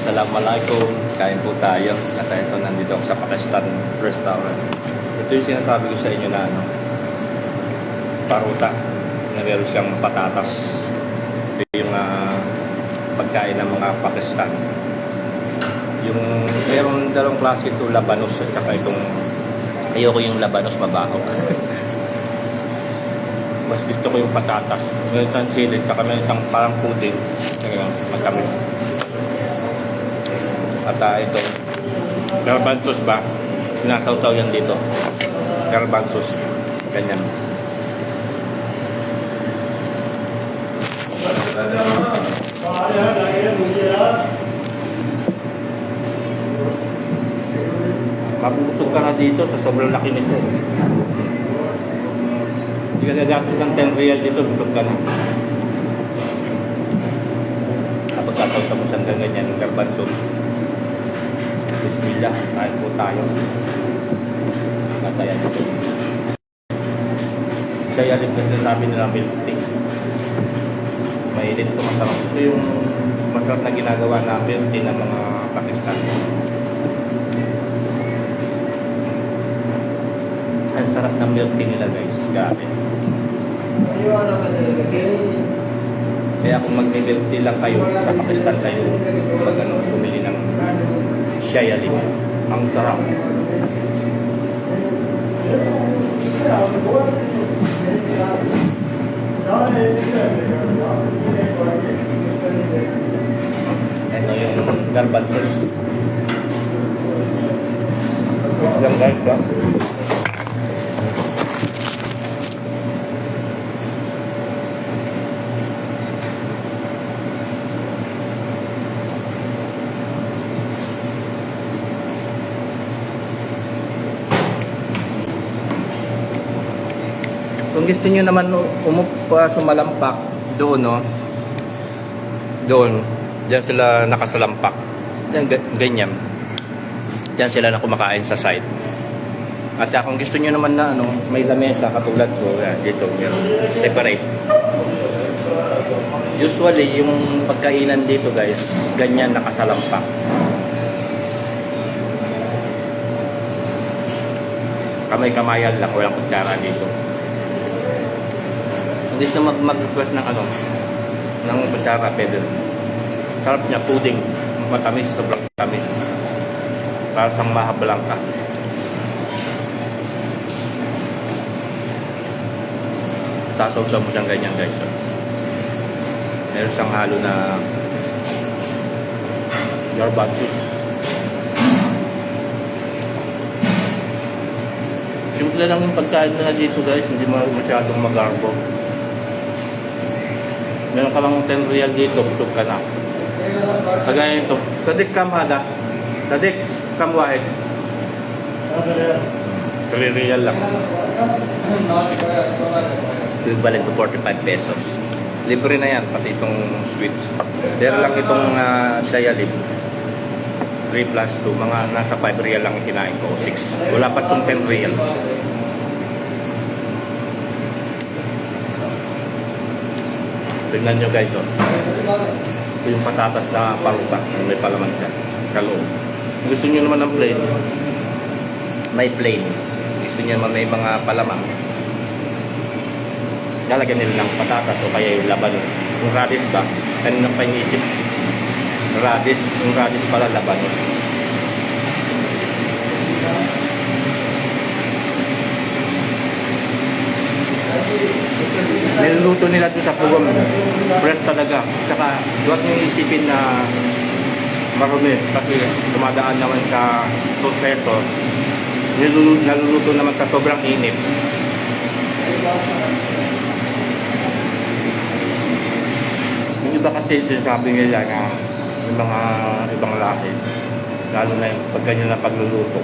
Assalamualaikum. Kain po tayo. At ito, nandito ako sa Pakistan restaurant. Ito yung sinasabi ko sa inyo na ano, paruta na meron siyang patatas. Ito yung ah, pagkain ng mga Pakistan. Yung meron dalawang klase ito, labanos at saka itong ayoko yung labanos mabaho. Mas gusto ko yung patatas. Meron siyang chili, saka meron siyang parang. Ngayon, magkami. At uh, ito, garbanzos ba? Sinasawsaw yan dito. Garbanzos. Ganyan. Mabusog ka na dito sa sobrang laki nito. Hindi ka gagastos ng 10 real dito, busog ka na. Kapag kasawsaw mo siyang ganyan ng garbanzos. Bismillah, kain po tayo. Katayan ito. Kaya rin kasi sabi nila milk tea. Mainit ito masarap. Ito yung masarap na ginagawa na milk tea ng mga Pakistan. Ang sarap ng milk tea nila guys. Grabe. Kaya kung mag-milk tea lang kayo sa Pakistan kayo, pag ano, bumili ng Shayali. Ang sarap. Ito yung garbanzos. Yan guys, Kung gusto niyo naman umupa sumalampak doon, no? Doon. Diyan sila nakasalampak. Yan, ga- ganyan. Diyan sila na kumakain sa side. At kung gusto niyo naman na ano, may lamesa katulad ko, yan, dito, meron. Separate. Usually, yung pagkainan dito guys, ganyan nakasalampak. Kamay-kamayan lang, walang kutsara dito. Gusto mag mag-request ng ano, ng kutsara, pwede. Sarap niya, pudding. Matamis, sobrang tamis. Para sa mahablang ka. Tasawsaw mo siyang ganyan guys. Oh. Meron siyang halo na garbanzos. Simple lang yung pagkain na dito guys, hindi masyadong magarbo. Meron ka lang 10 real dito, busog ka na. Kagaya ito, sadik kam hada. Sadik kam wahid. 3 real lang. Equivalent to 45 pesos. Libre na yan, pati itong sweets. Pero lang itong uh, Shaya Lip. 3 plus 2, mga nasa 5 real lang kinain ko, 6. Wala pa itong 10 real. Tingnan nyo guys, oh. Ito yung patatas na paruta, may palaman siya, sa loob. Kung gusto nyo naman ng plain, may plain. Gusto nyo naman may mga palaman, lalagyan nila ng patatas o kaya yung labanos. Yung radish ba, kanina pa iniisip, radish, yung radish pala labanos. Niluluto nila doon sa puwang fresh talaga. Tsaka huwag nyo isipin na marumi kasi dumadaan naman sa proseso. Niluluto, naluluto naman sa sobrang init. Yung iba kasi sinasabi nila na yung mga ibang lahi, lalo na yung pag ganyan na pagluluto.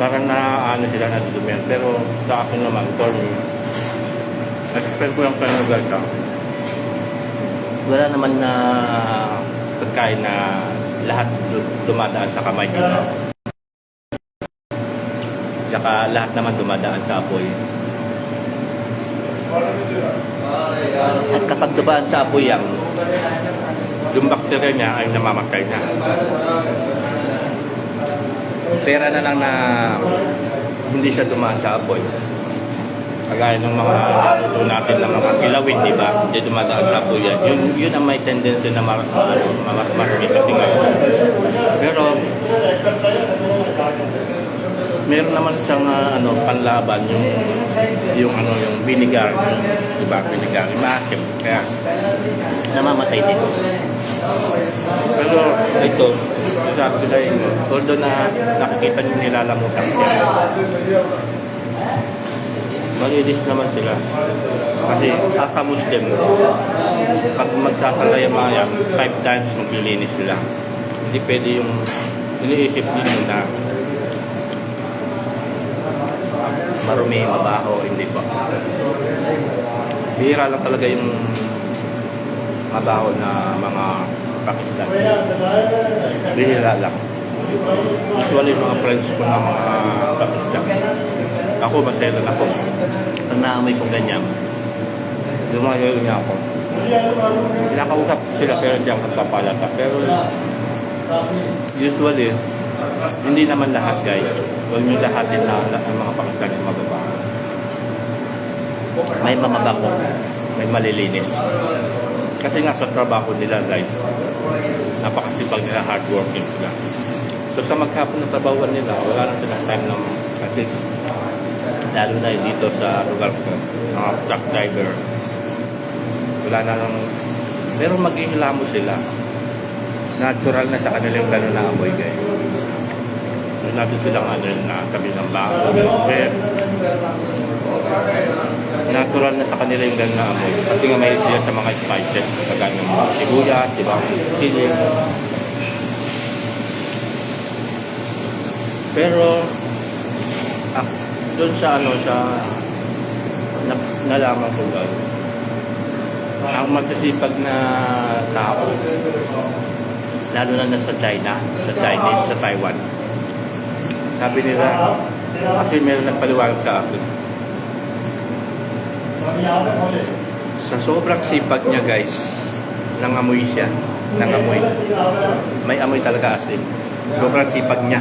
Parang na ano sila na dudumihan. Pero sa akin naman, for me, expect ko kayo guys ha. Wala naman na pagkain na lahat du- dumadaan sa kamay nyo. Tsaka lahat naman dumadaan sa apoy. At kapag dumaan sa apoy yan, yung bacteria niya ay namamatay na. Pera na lang na hindi siya dumaan sa apoy. Kagaya ng mga naluto natin ng mga kilawin, di ba? Hindi dumadaan sa apoy yan. Yun, yun ang may tendency na mar mar marami kasi ngayon. Pero, meron naman siyang ah, ano, panlaban yung yung ano yung vinegar di ba vinegar maasim kaya namamatay din pero ito sabi ko dahil although na nakikita niyo nilalamutan siya malinis naman sila. Kasi as a Muslim pag magsasalay ang mga yan five times maglilinis sila. Hindi pwede yung iniisip nila na marumi, mabaho, hindi po. Bihira lang talaga yung mabaho na mga Pakistan. Bihira lang. Usually mga friends ko na mga Pakistan. Ako, masaya lang ako. Pag naamoy ko ganyan, lumayo niya ako. Sinakausap sila pero diyan kapapalata. Pero usually, hindi naman lahat guys. Huwag nyo lahatin na lahat ng mga Pakistani mababaho. May mamabango, may malilinis. Kasi nga sa trabaho nila guys, napakasipag nila, hardworking sila. So sa maghapon na trabaho nila, wala na silang time ng kasi lalo na dito sa lugar ko, mga truck driver, wala na lang, pero maghihilamo sila. Natural na sa kanila yung gano'n na amoy guys. Doon natin silang ano na sabi ng bago. Kaya, natural na sa kanila yung gano'n na amoy. Kasi nga may sila sa mga spices, kagaya ng sibuyas, diba? Sili. Pero, ah, doon sa ano, sa na, nalaman ko guys, ang magsasipag na tao, lalo na nasa China, sa Chinese, sa Taiwan. Sabi nila, kasi meron nagpaliwanag ka akin. Sa sobrang sipag niya guys, nangamoy siya, nangamoy. May amoy talaga as. Sobrang sipag niya.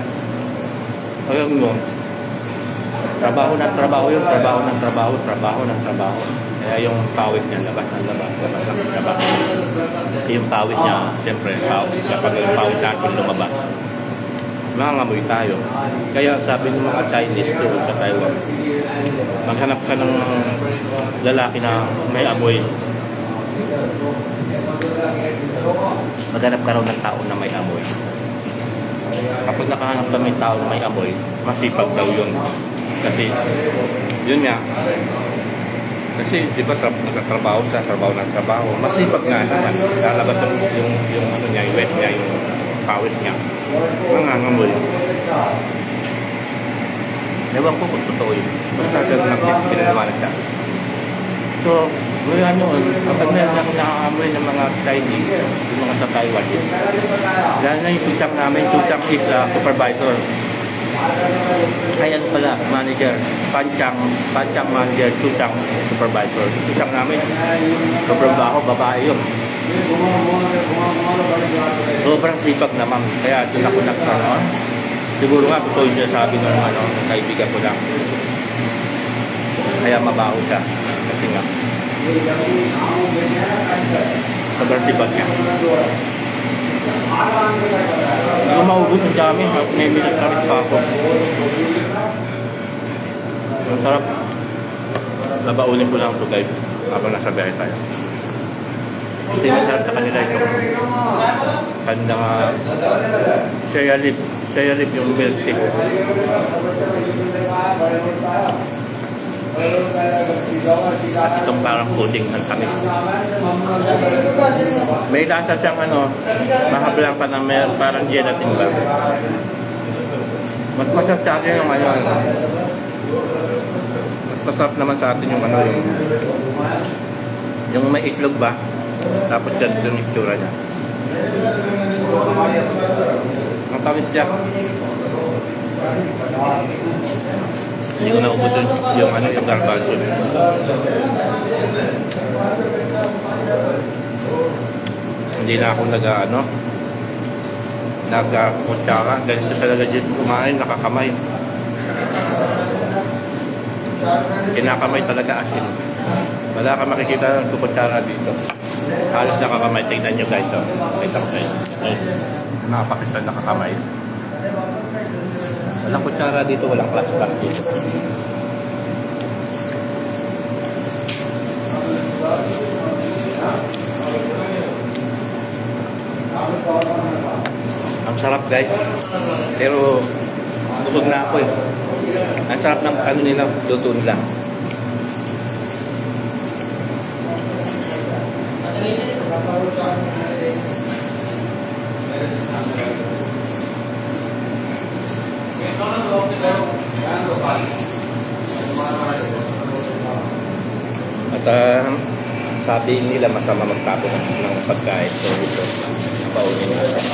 Alam mo, trabaho ng trabaho yun, trabaho ng trabaho, trabaho ng trabaho. Kaya yung pawis niya, labas ng labas, labas ng labas. Yung pawis niya, siyempre, pawis, kapag yung pawis natin lumabas, mangangamoy tayo. Kaya sabi ng mga Chinese doon sa Taiwan, maghanap ka ng lalaki na may amoy. Maghanap ka raw ng tao na may amoy. Kapag nakahanap ka may tao na may amoy, masipag daw yun. Kasi, yun nga, kasi di ba tra- nagtatrabaho sa trabaho ng trabaho, masipag nga naman. Lalabas yung, yung, yung ano niya, yung wet niya, yung pawis niya. Nangangamoy. Ewan ko kung totoo yun. Basta ganun lang siya, pinaliwanag siya. So, may ano, kapag meron ako nakaamoy ng mga Chinese, yung mga sa Taiwan, lalo na yung chuchang namin, chuchang is uh, supervisor. Ayan pala, manager, panchang, panchang manager, chuchang supervisor. Chuchang namin, sobrang baho, babae yun. Sobrang sipag naman, kaya doon ako nagkaroon. Siguro nga, totoo yung sinasabi ng ano, kaibigan ko lang. Kaya mabaho siya. Kasi nga, sobrang sipag niya. Hindi maubos ang dami. May militaris pa ako. Ang sarap. Babaunin ko lang ito guys. Habang nasa biyahe tayo. Ito yung masarap sa kanila ito. Kandang uh, shaya lip. Shaya lip yung milk tea. Itong parang pudding ng tamis. May lasa siyang ano, mahablang pa ng mer, parang gelatin ba? Mas masarap sa atin yung ano, ano. Mas masarap naman sa atin yung ano, yung yung may itlog ba? Tapos ganito yung itsura niya. Ang tamis siya. Hindi ko naubos yung, ano, yung garbanzo. Hindi na ako nag ano, nag-kutsara. Sa talaga dyan kumain, nakakamay. Kinakamay talaga asin. Wala ka makikita ng kutsara dito. Halos nakakamay. Tingnan nyo guys. Ko guys. Ay, nakapakistan nakakamay. Walang kutsara dito, walang plus-plus dito. Ang sarap guys. Pero busog na ako eh. Ang sarap ng ano nila, luto nila. At uh, sabi nila masama magtapon ng pagkain. So ito, napaunin natin.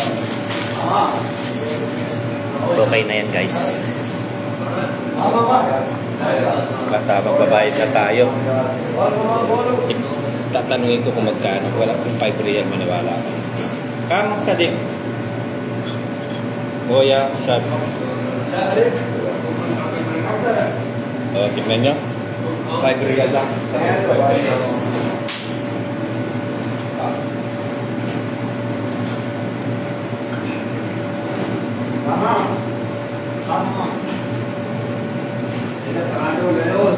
Okay na yan guys. At uh, magbabayad na tayo. Tatanungin ko kung magkano. Wala kung 5 real maniwala ka. Kamang sadik. Boya, shot. O, tingnan nyo. 5 real lang.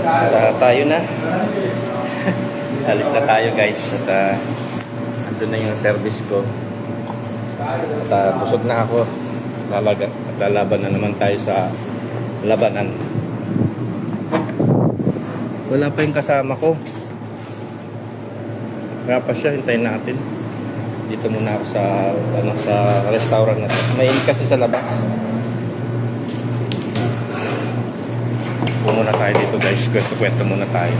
At, uh, tayo na. Alis na tayo guys. At uh, andun na yung service ko. At uh, busog na ako. Lalaga, lalaban na naman tayo sa labanan. Wala pa yung kasama ko. Kaya pa siya, hintayin natin. Dito muna ako sa ano sa restaurant na to. Kasi sa labas. Muna tayo dito guys. Kwento-kwento muna tayo.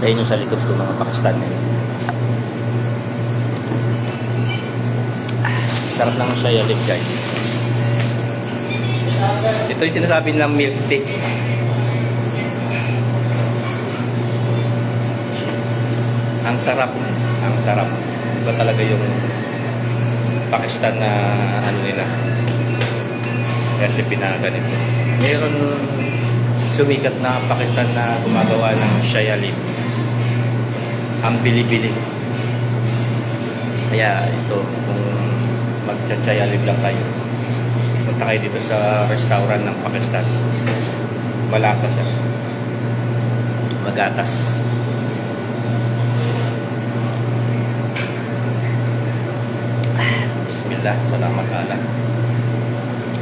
Ayun yung sa likod ko mga Pakistan na yun. Ah, Sarap ng shayalik guys. Ito yung sinasabi nilang milk tea. Ang sarap. Ang sarap. Iba talaga yung Pakistan na ano nila. Recipe na ganito. Meron sumikat na Pakistan na gumagawa ng shayalib. Ang bili-bili. Kaya ito, kung magcha-shayalib lang kayo, punta kayo dito sa restaurant ng Pakistan. Malasa siya. Magatas. Bismillah, salamat ala.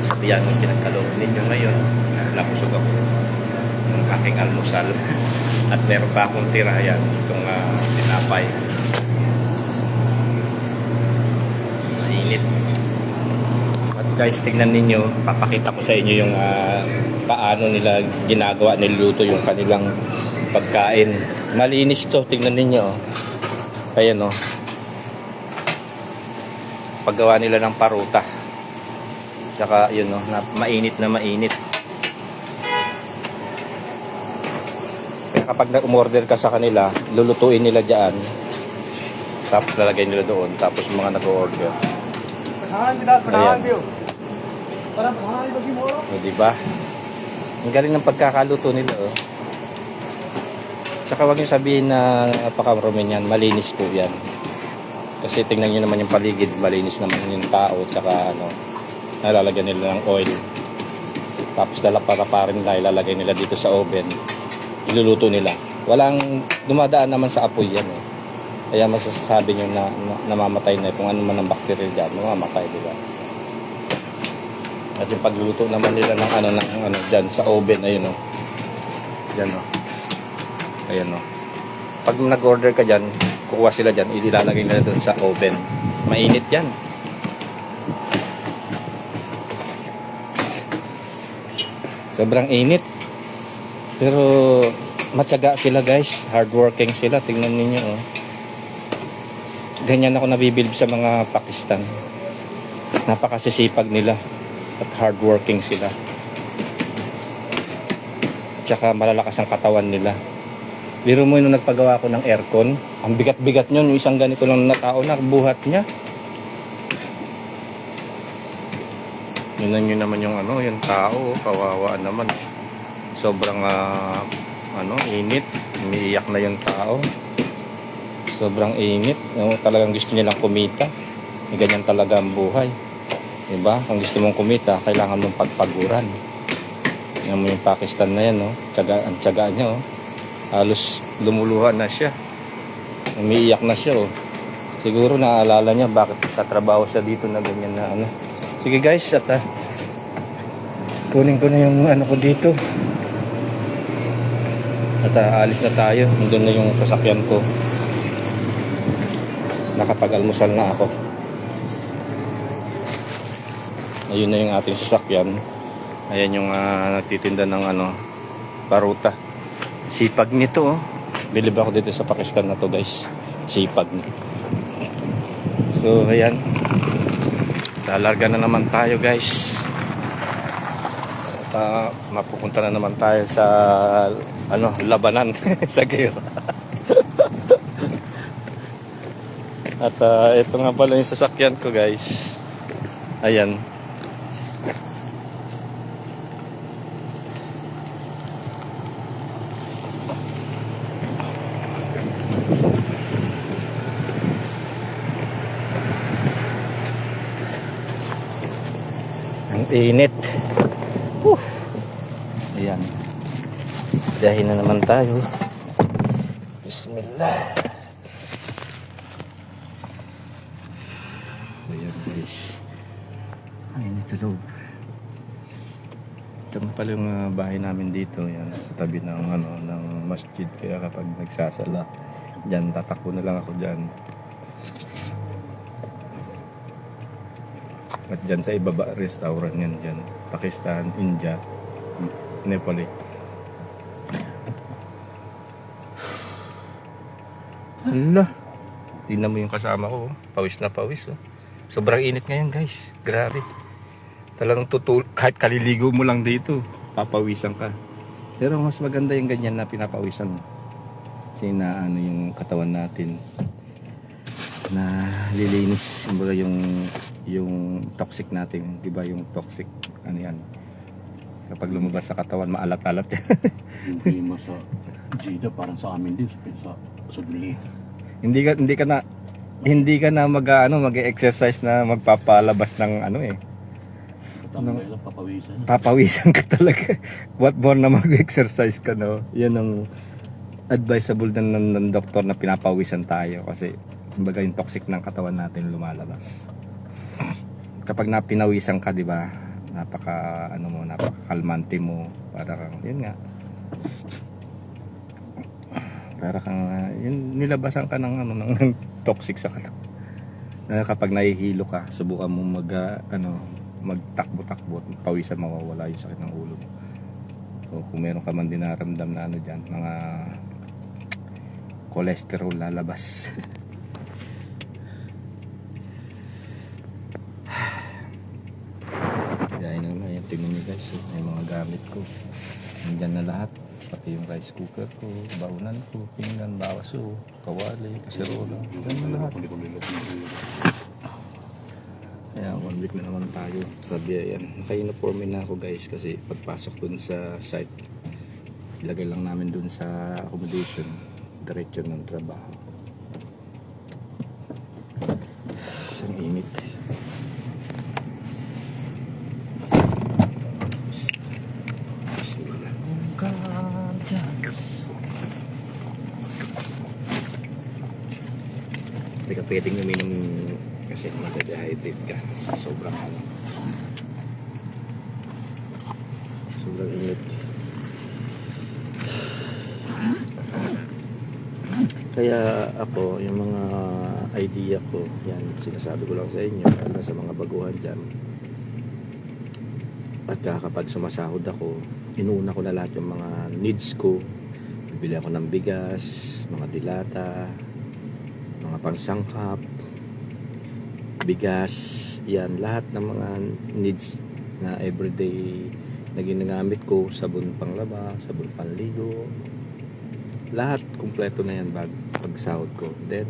Sabihan mo pinagkaloob ninyo ngayon. Napusog ako ng aking almusal. At meron pa akong tira yan, itong uh, tinapay. Mainit. Guys, tignan ninyo, papakita ko sa inyo yung ah, paano nila ginagawa, niluto yung kanilang pagkain. Malinis to, tignan ninyo. oh. Ayan oh. Paggawa nila ng paruta. Tsaka yun oh, na, mainit na mainit. Kaya kapag na- umorder ka sa kanila, lulutuin nila dyan. Tapos lalagay nila doon. Tapos mga nag-order. Ayan. O, di ba? Ang galing ng pagkakaluto nila, oh. Tsaka huwag niyo sabihin na napakarumi niyan, malinis po yan. Kasi tingnan niyo naman yung paligid, malinis naman yung tao, tsaka ano, nalalagyan nila ng oil. Tapos lalapara rin nila, ilalagay nila dito sa oven. Iluluto nila. Walang dumadaan naman sa apoy yan, eh. Kaya masasabi niyo na, na namamatay na kung ano man ang bacteria dyan, mamamatay, di ba? At yung pagluluto naman nila ng ano ng ano diyan sa oven ayun oh. Diyan oh. Ayan oh. Pag nag-order ka diyan, kukuha sila diyan, ilalagay nila doon sa oven. Mainit 'yan. Sobrang init. Pero matyaga sila guys, hardworking sila, tingnan ninyo oh. Ganyan ako nabibilib sa mga Pakistan. Napakasisipag nila at hardworking sila. At saka malalakas ang katawan nila. Biro mo yung nagpagawa ko ng aircon. Ang bigat-bigat nyo, yung isang ganito lang na tao na buhat niya. Yun na yun naman yung ano, yung tao, kawawa naman. Sobrang ah, ano, init. Umiiyak na yung tao. Sobrang init. Talagang gusto nilang kumita. Ganyan talaga ang buhay. Diba? Kung gusto mong kumita, kailangan mong pagpaguran. Yan mo yung Pakistan na yan, no? Tiyaga, ang tiyaga niya, oh. Halos lumuluha na siya. Umiiyak na siya, oh. Siguro naaalala niya bakit katrabaho siya dito na ganyan na ano. Sige guys, at ah, kunin ko na yung ano ko dito. At ah, alis na tayo. Nandun na yung sasakyan ko. Nakapag-almusal na ako. Ayun na yung ating sasakyan. Ayan yung ah, nagtitinda ng ano, paruta. Sipag nito oh. Bilib ako dito sa Pakistan na to guys. Sipag. So ayan. Lalarga na naman tayo guys. At ah, mapupunta na naman tayo sa ano, labanan sa gera. At ah, ito nga pala yung sasakyan ko guys. Ayan. Init. Whew. Ayan. Dahin na naman tayo. Bismillah. Ayan guys. Ang init sa loob. Pala yung ah, bahay namin dito. Yan, sa tabi ng, ano, ng masjid. Kaya kapag nagsasala, dyan, tatakbo na lang ako dyan. At dyan sa ibaba, restaurant yan dyan. Pakistan, India, Nepali. Hala. Tingnan mo yung kasama ko. oh. Pawis na pawis. Oh. Sobrang init ngayon guys. Grabe. Talagang tutul kahit kaliligo mo lang dito, papawisan ka. Pero mas maganda yung ganyan na pinapawisan. Kasi na ano yung katawan natin na lilinis kumbaga yung yung toxic natin, 'di ba yung toxic ano yan. Kapag lumabas sa katawan, maalat-alat yan. Yung klima sa Jeddah parang sa amin din sa sa, Dili. hindi ka hindi ka na hindi ka na mag ano, mag-exercise na magpapalabas ng ano eh. Ano? papawisan. Papawisan ka talaga. What more na mag-exercise ka no? Yan ang advisable ng, ng, ng doktor na pinapawisan tayo kasi kumbaga yung toxic ng katawan natin lumalabas. Kapag napinawisan ka, di ba? Napaka ano mo, napakakalmante mo, para kang yun nga. Para kang yun, nilabasan ka ng ano ng, toxic sa katawan. Kapag nahihilo ka, subukan mo mag ah, ano magtakbo-takbo, pawisan mawawala yung sakit ng ulo mo. So, kung meron ka man dinaramdam na ano dyan, mga cholesterol lalabas. Kaya na na, yan tingnan nyo guys, oh, may mga gamit ko. Nandyan na lahat. Pati yung rice cooker ko, baunan ko, pinggan, bawaso, kawali, kaserola. Yan na lahat. Kaya one week na naman tayo sa biyayan. Naka-uniforme na ako guys kasi pagpasok dun sa site, ilagay lang namin dun sa accommodation, diretso ng trabaho. Ang init. Bismillah. Hindi ka pwedeng uminom kasi mag-dehydrate ka sobrang ano. Sobrang init. Kaya ako, yung mga idea ko, yan, sinasabi ko lang sa inyo, lalo sa mga baguhan dyan. At kapag sumasahod ako, inuuna ko na lahat yung mga needs ko. Bibili ako ng bigas, mga dilata, pangsangkap, bigas, yan, lahat ng mga needs na everyday na ginagamit ko, sabon panglaba, sabon panligo, lahat kumpleto na yan bag pag sahod ko. Then,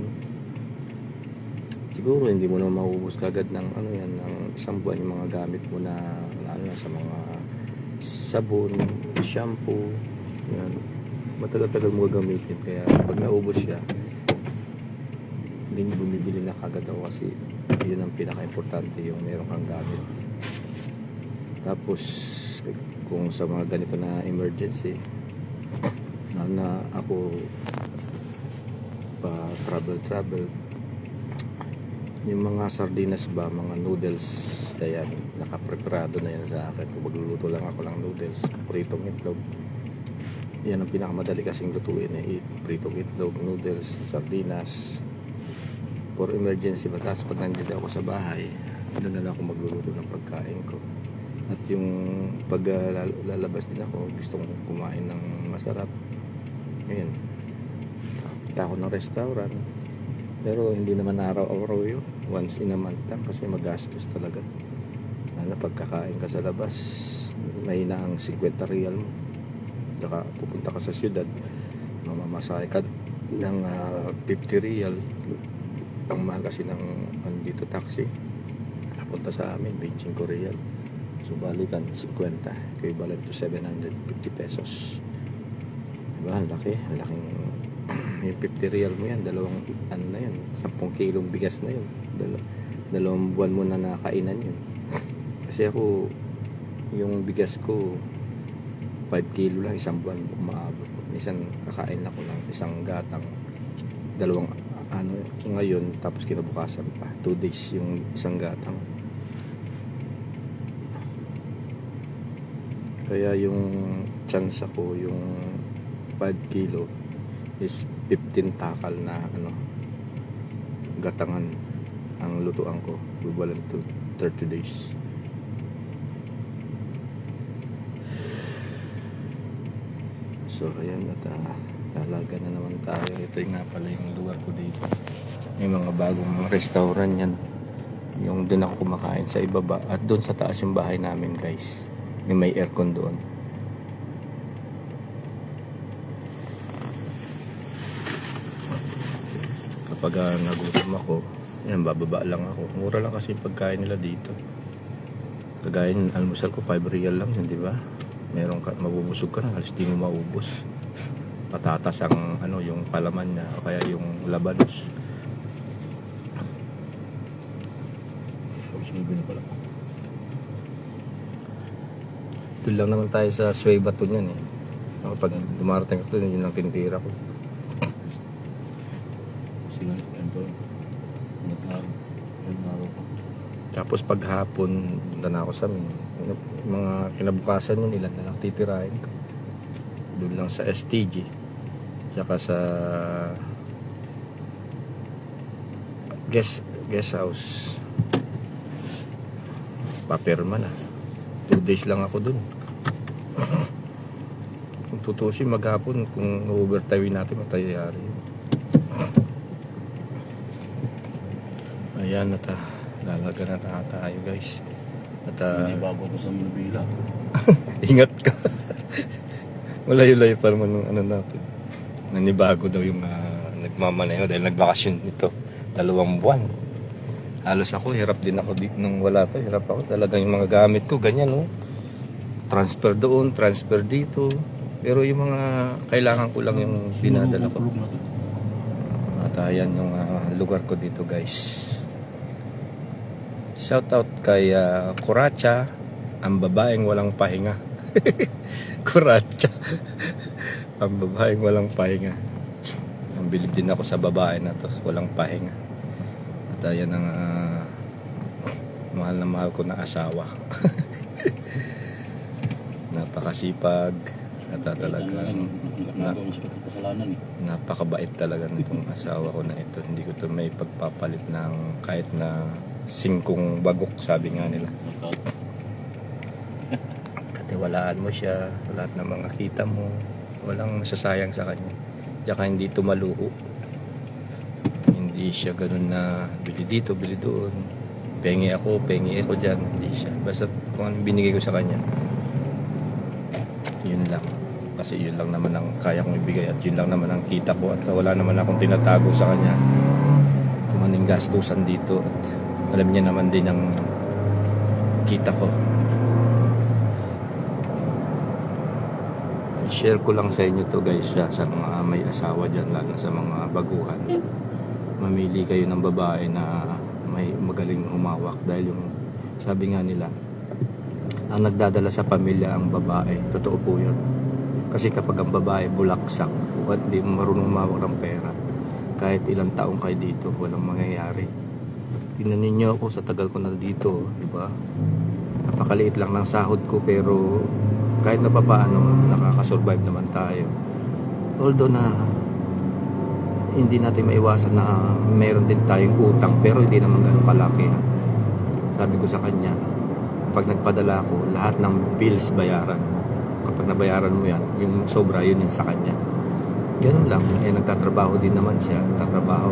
siguro hindi mo na maubos kagad ng ano yan, ng isang buwan yung mga gamit mo na ano yan, sa mga sabon, shampoo, yan. Matagal-tagal mo gagamitin. Kaya pag naubos siya, hindi bumibili na kagad ako kasi yun ang pinaka-importante yung meron kang gamit. Tapos, kung sa mga ganito na emergency, na, na ako pa travel travel yung mga sardinas ba mga noodles ayan nakapreparado na yan sa akin kung magluluto lang ako ng noodles pritong itlog yan ang pinakamadali kasing lutuin eh pritong itlog noodles sardinas for emergency ba tapos pag nandito ako sa bahay doon na lang ako magluluto ng pagkain ko at yung pag uh, lal- lalabas din ako gustong kumain ng masarap Ayun. Punta ako ng restaurant. Pero hindi naman araw-araw yun. Once in a month lang kasi magastos talaga. Ano, pagkakain ka sa labas, mahina ang 50 real mo. Saka pupunta ka sa syudad, mamamasahe ka ng ah, 50 real. Mahal kasi ng ano dito taxi. Punta sa amin, 25 real. So balikan 50, equivalent to 750 pesos. Diba? Ang laki. Ang laking yung 50 real mo yan. Dalawang ano na yun. 10 kilong bigas na yun. Dal dalawang buwan mo na nakainan yun. Kasi ako, yung bigas ko, 5 kilo lang, isang buwan umaabot. Minsan kakain ako ng isang gatang, dalawang ano, ngayon, tapos kinabukasan pa. 2 days yung isang gatang. Kaya yung chance ako, yung 5 kilo is 15 takal na ano gatangan ang lutuan ko equivalent to 30 days so ayan at uh, lalaga na naman tayo ito yung nga pala yung lugar ko dito. May mga bagong restaurant yan. Yung doon ako kumakain sa ibaba at doon sa taas yung bahay namin guys. May may aircon doon. Kapag uh, nagutom ako yan bababa lang ako. Mura lang kasi yung pagkain nila dito. Kagaya almusal ko 5 real lang yun di ba? Meron ka mabubusog ka na halos di mo maubos patatas ang ano yung palaman niya o kaya yung labanos doon lang naman tayo sa Sway Bato niyan eh Ako, pag dumarating ako doon yun ang tinitira ko. Tapos paghapon, punta na ako sa amin. Mga kinabukasan yun, ilan na lang titirahin ko. Doon lang sa STG. Saka sa guest, guest house. Papirma na. Two days lang ako doon. Kung tutusin maghapon, kung overtime natin, matayari. Ayan at ah, lalaga na ta- tayo guys. At ah, Hindi bago ako sa Manila. ingat ka. Malayo-layo pa naman ng ano natin. Nanibago daw yung uh, nagmamaneho dahil nagbakasyon ito. Dalawang buwan. Halos ako, hirap din ako dito nung wala to. Hirap ako. Talagang yung mga gamit ko, ganyan no. Transfer doon, transfer dito. Pero yung mga kailangan ko lang yung dinadala ko. At ayan yung ah, lugar ko dito guys. Shout out kay ah, Kuracha, ang babaeng walang pahinga. Kuracha, ang babaeng walang pahinga. Ang bilib din ako sa babae na to, walang pahinga. At ayan ang ah, mahal na mahal ko na asawa. Napakasipag at ah, talaga Ano, na, eh. napakabait talaga nitong asawa ko na ito. Hindi ko to may pagpapalit ng kahit na singkong bagok sabi nga nila. Katiwalaan mo siya, lahat ng mga kita mo, walang masasayang sa kanya. Tsaka hindi tumaluo. Hindi siya ganun na bili dito, bili doon. Pengi ako, pengi ako dyan. Hindi siya. Basta kung ano binigay ko sa kanya, yun lang. kasi yun lang naman ang kaya kong ibigay at yun lang naman ang kita ko at wala naman akong tinatago sa kanya kung anong gastusan dito at alam niya naman din ang kita ko share ko lang sa inyo to guys sa, sa mga may asawa dyan lalo sa mga baguhan. Mamili kayo ng babae na may magaling humawak dahil yung sabi nga nila ang nagdadala sa pamilya ang babae. Totoo po yun. Kasi kapag ang babae bulaksak at di marunong humawak ng pera. Kahit ilang taong kayo dito walang mangyayari. Tingnan ninyo ako sa tagal ko na dito di ba? Napakaliit lang ng sahod ko pero kahit na papaano nakakasurvive naman tayo. Although na hindi natin maiwasan na meron din tayong utang pero hindi naman ganun kalaki ha. sabi ko sa kanya kapag nagpadala ako lahat ng bills bayaran mo. Kapag nabayaran mo yan yung sobra yun yun sa kanya. Ganun lang. Eh nagtatrabaho din naman siya. Nagtatrabaho.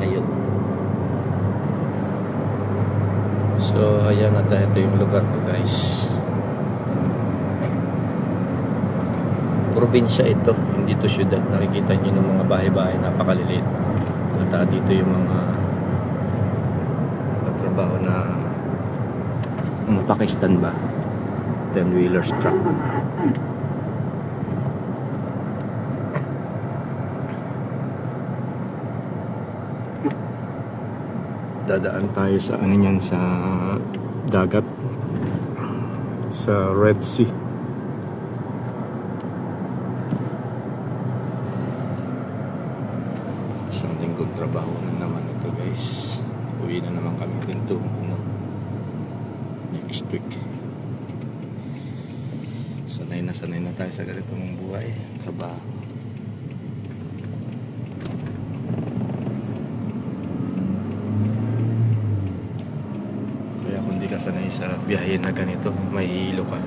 Ayun. So, ayan at ito yung lugar ko guys. Probinsya ito, hindi to syudad. Nakikita nyo ng mga bahay-bahay, napakaliliit. At ah, dito yung mga katrabaho na mga Pakistan ba? 10 wheelers truck. dadaan tayo sa ano yan sa dagat sa Red Sea isang linggong trabaho na naman ito guys uwi na naman kami dito no? next week sanay na sanay na tayo sa ganitong buhay trabaho Kaya kung di ka sanay sa biyahe na ganito, may hilo ka.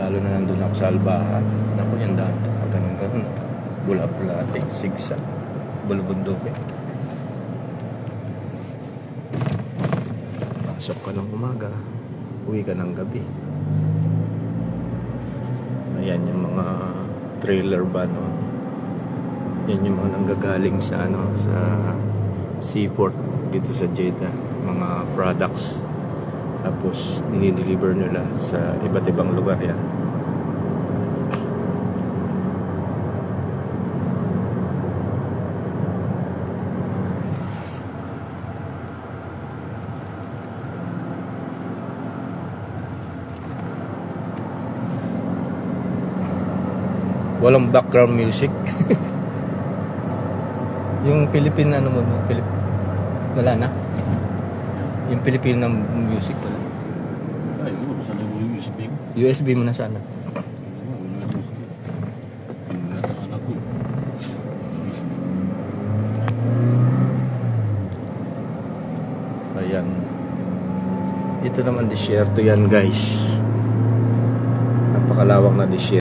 Lalo na nandun ako sa Albahan. Naku, yung daan. Pag ganun ganun. Bula-bula ate, sigsa. Bulubunduki. Pasok ka ng umaga. Uwi ka ng gabi. Ayan yung mga trailer ba, no? Yan yung mga nanggagaling sa, ano, sa seaport dito sa Jeddah mga products tapos nilideliver nila sa iba't ibang lugar yan walang background music. Yung Philippine ano mo Philip wala na? Yung Philippine ng music wala. Ay, mo, saan yung USB ko? USB mo na sana. Ayan. Ito naman disyerto yan guys. Napakalawak na disyerto